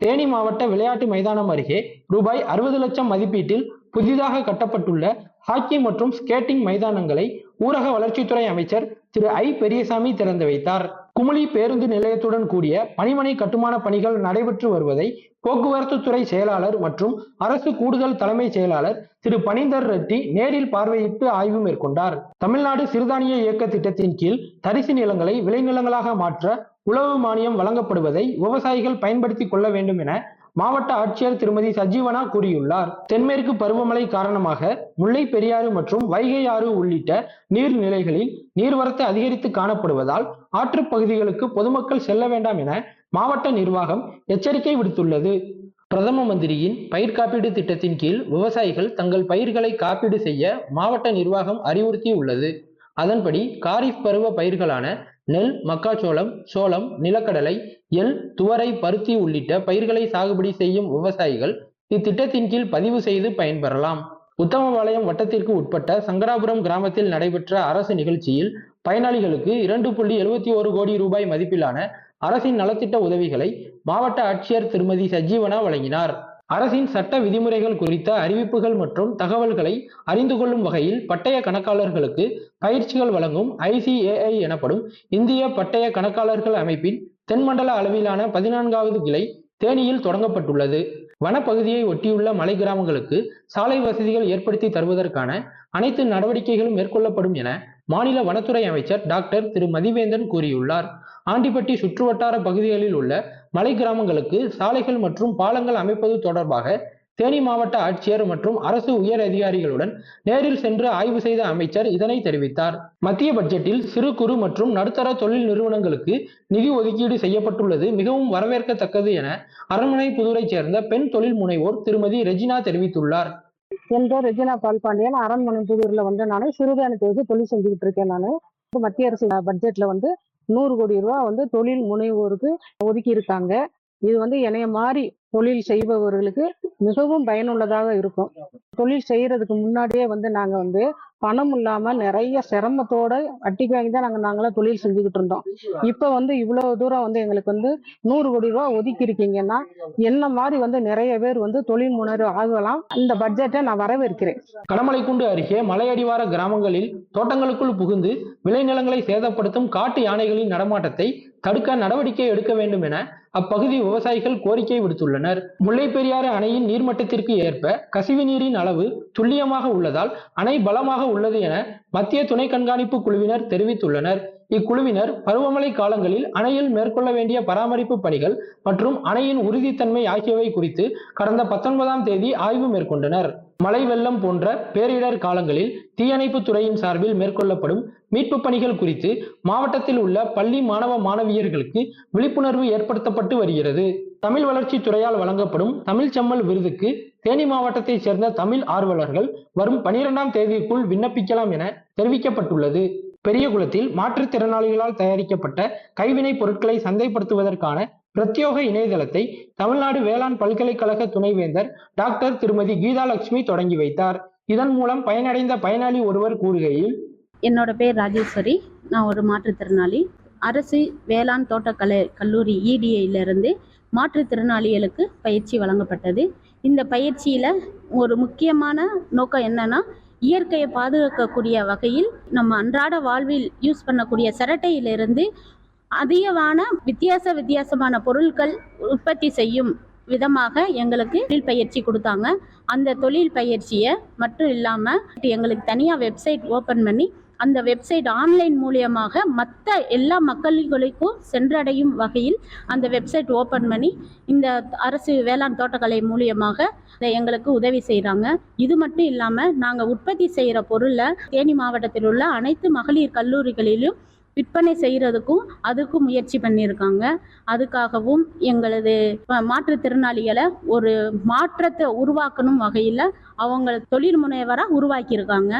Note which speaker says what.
Speaker 1: தேனி மாவட்ட விளையாட்டு மைதானம் அருகே ரூபாய் அறுபது லட்சம் மதிப்பீட்டில் புதிதாக கட்டப்பட்டுள்ள ஹாக்கி மற்றும் ஸ்கேட்டிங் மைதானங்களை ஊரக வளர்ச்சித்துறை அமைச்சர் திரு ஐ பெரியசாமி திறந்து வைத்தார். குமுளி பேருந்து நிலையத்துடன் கூடிய பணிமனை கட்டுமான பணிகள் நடைபெற்று வருவதை போக்குவரத்து துறை செயலாளர் மற்றும் அரசு கூடுதல் தலைமை செயலாளர் திரு பனிந்தர் ரெட்டி நேரில் பார்வையிட்டு ஆய்வு மேற்கொண்டார். தமிழ்நாடு சிறுதானிய இயக்க திட்டத்தின் கீழ் தரிசு நிலங்களை விளைநிலங்களாக மாற்ற உழவு மானியம் வழங்கப்படுவதை விவசாயிகள் பயன்படுத்திக் கொள்ள வேண்டும் என மாவட்ட ஆட்சியர் திருமதி சஜீவனா கூறியுள்ளார் தென்மேற்கு பருவமழை காரணமாக முல்லை பெரியாறு மற்றும் வைகை ஆறு உள்ளிட்ட நீர்நிலைகளில் நீர்வரத்து அதிகரித்து காணப்படுவதால் ஆற்றுப் பகுதிகளுக்கு பொதுமக்கள் செல்ல வேண்டாம் என மாவட்ட நிர்வாகம் எச்சரிக்கை விடுத்துள்ளது. பிரதம மந்திரியின் பயிர் காப்பீடு திட்டத்தின் கீழ் விவசாயிகள் தங்கள் பயிர்களை காப்பீடு செய்ய மாவட்ட நிர்வாகம் அறிவுறுத்தியுள்ளது. அதன்படி காரிஃப் பருவ பயிர்களான நெல் மக்காச்சோளம் சோளம் நிலக்கடலை எல் துவரை பருத்தி உள்ளிட்ட பயிர்களை சாகுபடி செய்யும் விவசாயிகள் இத்திட்டத்தின் கீழ் பதிவு செய்து பயன்பெறலாம். உத்தமபாளையம் வட்டத்திற்கு உட்பட்ட சங்கராபுரம் கிராமத்தில் நடைபெற்ற அரசு நிகழ்ச்சியில் பயனாளிகளுக்கு இரண்டு புள்ளி எழுபத்தி ஒரு கோடி ரூபாய் மதிப்பிலான அரசின் நலத்திட்ட உதவிகளை மாவட்ட ஆட்சியர் திருமதி சஜீவனா வழங்கினார். அரசின் சட்ட விதிமுறைகள் குறித்த அறிவிப்புகள் மற்றும் தகவல்களை அறிந்து கொள்ளும் வகையில் பட்டய கணக்காளர்களுக்கு பயிற்சிகள் வழங்கும் ஐசிஏஐ எனப்படும் இந்திய பட்டய கணக்காளர்கள் அமைப்பின் தென்மண்டல அளவிலான பதினான்காவது கிளை தேனியில் தொடங்கப்பட்டுள்ளது. வனப்பகுதியை ஒட்டியுள்ள மலை கிராமங்களுக்கு சாலை வசதிகள் ஏற்படுத்தி தருவதற்கான அனைத்து நடவடிக்கைகளும் மேற்கொள்ளப்படும் என மாநில வனத்துறை அமைச்சர் டாக்டர் திரு மதிவேந்தன் கூறியுள்ளார். ஆண்டிப்பட்டி சுற்றுவட்டார பகுதிகளில் உள்ள மலை கிராமங்களுக்கு சாலைகள் மற்றும் பாலங்கள் அமைப்பது தொடர்பாக தேனி மாவட்ட ஆட்சியர் மற்றும் அரசு உயர் அதிகாரிகளுடன் நேரில் சென்று ஆய்வு செய்த அமைச்சர் இதனை தெரிவித்தார். மத்திய பட்ஜெட்டில் சிறு குறு மற்றும் நடுத்தர தொழில் நிறுவனங்களுக்கு நிதி ஒதுக்கீடு செய்யப்பட்டுள்ளது மிகவும் வரவேற்கத்தக்கது என அரண்மனை புதூரை சேர்ந்த பெண் தொழில் முனைவோர் திருமதி ரெஜினா தெரிவித்துள்ளார்.
Speaker 2: என் பேர் ரெஜினா பால்பாண்டியன் அரண்மனை புதூர்ல வந்து நான் சிறுதானியத்தை வச்சு தொழில் செஞ்சுக்கிட்டு இருக்கேன் நான். மத்திய அரசு பட்ஜெட்ல வந்து நூறு கோடி ரூபா வந்து தொழில் முனைவோருக்கு ஒதுக்கி இருக்காங்க இது வந்து என்னைய மாதிரி தொழில் செய்பவர்களுக்கு மிகவும் பயனுள்ளதாக இருக்கும். தொழில் செய்யறதுக்கு முன்னாடியே வந்து நாங்க வந்து பணம் இல்லாம நிறைய சிரமத்தோட வட்டிக்கு வாங்கி தான் நாங்க நாங்களாம் தொழில் செஞ்சுக்கிட்டு இருந்தோம். இப்ப வந்து இவ்வளவு தூரம் வந்து எங்களுக்கு வந்து நூறு கோடி ரூபாய் ஒதுக்கி இருக்கீங்கன்னா என்ன மாதிரி வந்து நிறைய பேர் வந்து தொழில் முனைவர் ஆகலாம்? இந்த பட்ஜெட்டை நான் வரவேற்கிறேன்.
Speaker 1: கடமலைக்குண்டு அருகே மலையடிவார கிராமங்களில் தோட்டங்களுக்குள் புகுந்து விளைநிலங்களை சேதப்படுத்தும் காட்டு யானைகளின் நடமாட்டத்தை தடுக்க நடவடிக்கை எடுக்க வேண்டும் என அப்பகுதி விவசாயிகள் கோரிக்கை விடுத்துள்ளனர். முல்லை பெரியாறு அணையின் நீர்மட்டத்திற்கு ஏற்ப கசிவு நீரின் அளவு துல்லியமாக உள்ளதால் அணை பலமாக உள்ளது என மத்திய துணை கண்காணிப்பு குழுவினர் தெரிவித்துள்ளனர். இக்குழுவினர் பருவமழை காலங்களில் அணையில் மேற்கொள்ள வேண்டிய பராமரிப்பு பணிகள் மற்றும் அணையின் உறுதித்தன்மை ஆகியவை குறித்து கடந்த பத்தொன்பதாம் தேதி ஆய்வு மேற்கொண்டனர். மழை வெள்ளம் போன்ற பேரிடர் காலங்களில் தீயணைப்பு துறையின் சார்பில் மேற்கொள்ளப்படும் மீட்பு பணிகள் குறித்து மாவட்டத்தில் உள்ள பள்ளி மாணவ மாணவியர்களுக்கு விழிப்புணர்வு ஏற்படுத்தப்பட்டு வழங்கப்பட்டு வருகிறது. தமிழ் வளர்ச்சி துறையால் வழங்கப்படும் தமிழ் செம்மல் விருதுக்கு தேனி மாவட்டத்தைச் சேர்ந்த தமிழ் ஆர்வலர்கள் வரும் பனிரெண்டாம் தேதிக்குள் விண்ணப்பிக்கலாம் என தெரிவிக்கப்பட்டுள்ளது. பெரியகுளத்தில் மாற்றுத்திறனாளிகளால் தயாரிக்கப்பட்ட கைவினைப் பொருட்களை சந்தைப்படுத்துவதற்கான பிரத்யோக இணையதளத்தை தமிழ்நாடு வேளாண் பல்கலைக்கழக துணைவேந்தர் டாக்டர் திருமதி கீதாலட்சுமி தொடங்கி வைத்தார். இதன் மூலம் பயனடைந்த பயனாளி ஒருவர் கூறுகையில்
Speaker 3: என்னோட பேர் ராஜேஸ்வரி. நான் ஒரு மாற்றுத்திறனாளி அரசு வேளாண் தோட்டக்கலை கல்லூரி இடிஐயிலிருந்து மாற்றுத்திறனாளிகளுக்கு பயிற்சி வழங்கப்பட்டது. இந்த பயிற்சியில் ஒரு முக்கியமான நோக்கம் என்னன்னா இயற்கையை பாதுகாக்கக்கூடிய வகையில் நம்ம அன்றாட வாழ்வில் யூஸ் பண்ணக்கூடிய சிரட்டையிலிருந்து அதிகமான வித்தியாச வித்தியாசமான பொருட்கள் உற்பத்தி செய்யும் விதமாக எங்களுக்கு தொழில் பயிற்சி கொடுத்தாங்க. அந்த தொழில் பயிற்சியை மட்டும் இல்லாமல் எங்களுக்கு தனியாக வெப்சைட் ஓப்பன் பண்ணி அந்த வெப்சைட் ஆன்லைன் மூலியமாக மற்ற எல்லா மக்கள்களுக்கும் சென்றடையும் வகையில் அந்த வெப்சைட் ஓப்பன் பண்ணி இந்த அரசு வேளாண் தோட்டக்கலை மூலியமாக எங்களுக்கு உதவி செய்கிறாங்க இது மட்டும் இல்லாமல் நாங்கள் உற்பத்தி செய்கிற பொருளை தேனி மாவட்டத்தில் உள்ள அனைத்து மகளிர் கல்லூரிகளிலும் விற்பனை செய்கிறதுக்கும் அதுக்கும் முயற்சி பண்ணியிருக்காங்க. அதுக்காகவும் எங்களது மாற்றுத்திறனாளிகளை ஒரு மாற்றத்தை உருவாக்கணும் வகையில் அவங்க தொழில் முனைவராக உருவாக்கியிருக்காங்க.